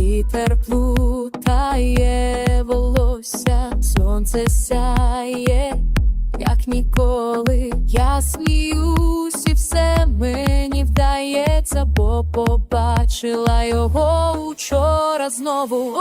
вітер плутає волосся, сонце сяє, як ніколи. Я сміюсь, і все мені вдається, бо побачила його учора знову.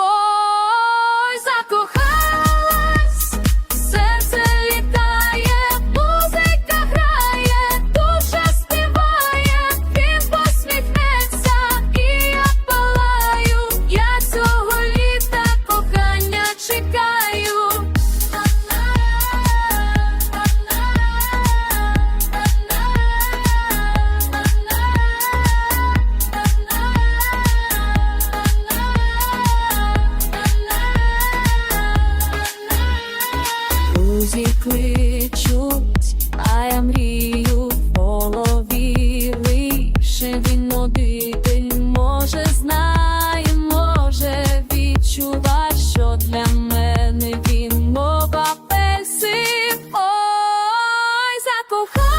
кохаю.